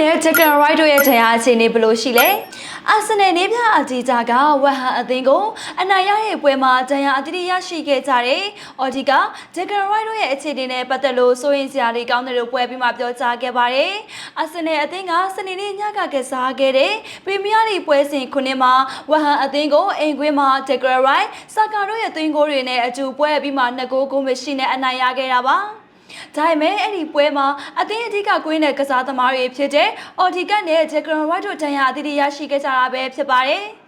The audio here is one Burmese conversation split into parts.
နဲ့ Jacken Wright တို့ရဲ့တရားအခြေအနေဘယ်လိုရှိလဲအာဆင်နယ်နေပြအကြီးကြကဝက်ဟန်အသင်းကိုအနိုင်ရရဲ့ပွဲမှာတရားအတိအရရှိခဲ့ကြတယ်။အော်ဒီက Jacken Wright တို့ရဲ့အခြေအနေနဲ့ပတ်သက်လို့စိုးရင်စရာတွေကောင်းတယ်လို့ပွဲပြီးမှပြောကြားခဲ့ပါတယ်။အာဆင်နယ်အသင်းကစနေနေ့ညကကစားခဲ့တဲ့ပရီးမီးယားလိပွဲစဉ်ခုနှစ်မှာဝက်ဟန်အသင်းကိုအိမ်ကွင်းမှာ Jacken Wright စကာတို့ရဲ့သွင်းဂိုးတွေနဲ့အတူပွဲပြီးမှနှစ်ဂိုးကိုမရှိနဲ့အနိုင်ရခဲ့တာပါ။ ဒါပေမဲ့အဲ့ဒီပွဲမှာအသင်းအဓိကကွင်းတဲ့ကစားသမားတွေဖြစ်တဲ့အော်ဒီကတ်နဲ့ဂျက်ကရန်ဝတ်တို့တန်ရာအသီးရရှိခဲ့ကြတာပဲဖြစ်ပါတယ်။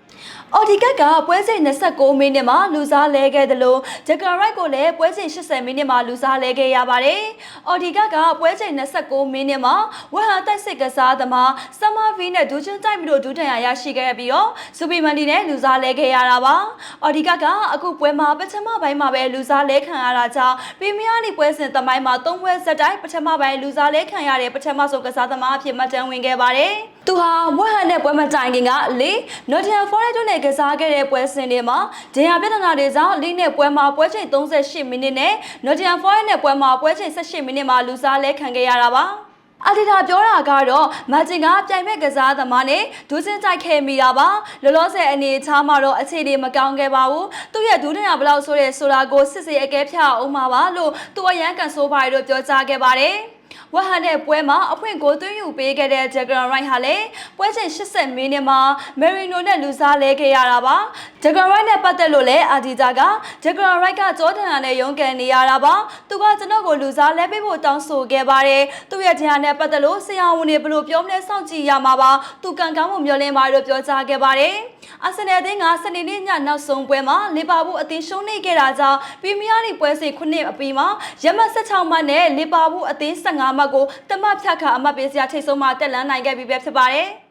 အော်ဒီကတ်ကပွဲစဉ်29မိနစ်မှာလူစားလဲခဲ့တယ်လို့ဂျက်ကရိုက်ကိုလည်းပွဲစဉ်80မိနစ်မှာလူစားလဲခဲ့ရပါတယ်။အော်ဒီကတ်ကပွဲစဉ်29မိနစ်မှာဝက်ဟန်တက်စစ်ကစားသမားဆမဗီနဲ့ဒူချွန်းတိုက်ပြီးတော့ဒူးတန်ရာရရှိခဲ့ပြီးတော့စူပီမန်ဒီနဲ့လူစားလဲခဲ့ရတာပါ။အော်ဒီကတ်ကအခုပွဲမှာပထမပိုင်းမှာပဲလူစားလဲခံရတာကြောင့်ပရီးမီးယားလိပွဲစဉ်သမိုင်းမှာ၃ပွဲဆက်တိုက်ပထမပိုင်းလူစားလဲခံရတဲ့ပထမဆုံးကစားသမားအဖြစ်မှတ်တမ်းဝင်ခဲ့ပါတယ်။ သူဟာဝက်ဟန်နဲ့ပွဲမတိုင်ခင်ကလေနော်တင်ဟမ်ဖော်ရက်တို့နဲ့ကစားခဲ့တဲ့ပွဲစဉ်တွေမှာဒင်ယာပြဿနာတွေကြောင့်လိနဲ့ပွဲမှာပွဲချိန်38မိနစ်နဲ့နော်တင်ဟမ်ဖော်ရက်နဲ့ပွဲမှာပွဲချိန်18မိနစ်မှာလူစားလဲခံခဲ့ရတာပါအဒီတာပြောတာကတော့မတ်တင်ကပြိုင်မဲ့ကစားသမားနဲ့ဒူးစင်းတိုက်ခဲ့မိတာပါလောလောဆယ်အနေချားမှာတော့အခြေအနေမကောင်းခဲ့ပါဘူးသူ့ရဲ့ဒူးတင်ရဘလောက်ဆိုတဲ့ဆိုတာကိုစစ်စစ်အကဲဖြတ်အောင်မှာပါလို့သူအရန်ကန်ဆိုးပါရီတို့ပြောကြားခဲ့ပါတယ် ဝဟန်တဲ့ပွဲမှာအဖွင့်ကိုသွင်းယူပေးခဲ့တဲ့ Jagger Wright ဟာလည်းပွဲချိန်80မိနစ်မှာ Merino နဲ့လူစားလဲခဲ့ရတာပါ Jagger Wright နဲ့ပတ်သက်လို့လည်းအာဒီတာက Jagger Wright ကကြောတန်ရနဲ့ရုန်းကန်နေရတာပါသူကကျွန်တော်ကိုလူစားလဲပေးဖို့တောင်းဆိုခဲ့ပါတယ်သူ့ရဲ့တရားနဲ့ပတ်သက်လို့ဆရာဝန်တွေဘယ်လိုပြောမလဲစောင့်ကြည့်ရမှာပါသူကံကောင်းမှုမျှော်လင့်ပါလို့ပြောကြားခဲ့ပါတယ်အာဆင်နယ်အသင်းကစနေနေ့ညနောက်ဆုံးပွဲမှာလီဗာပူးအသင်းရှုံးနေခဲ့တာကြောင့်ပရီးမီးယားလိပွဲစဉ်ခုနှစ်အပြီးမှာရမတ်16မှတ်နဲ့လီဗာပူးအသင်း15မှတ်ကိုတမတ်ဖြတ်ခါအမှတ်ပေးစရာထိတ်ဆုံးမှတက်လန်းနိုင်ခဲ့ပြီပဲဖြစ်ပါတယ်။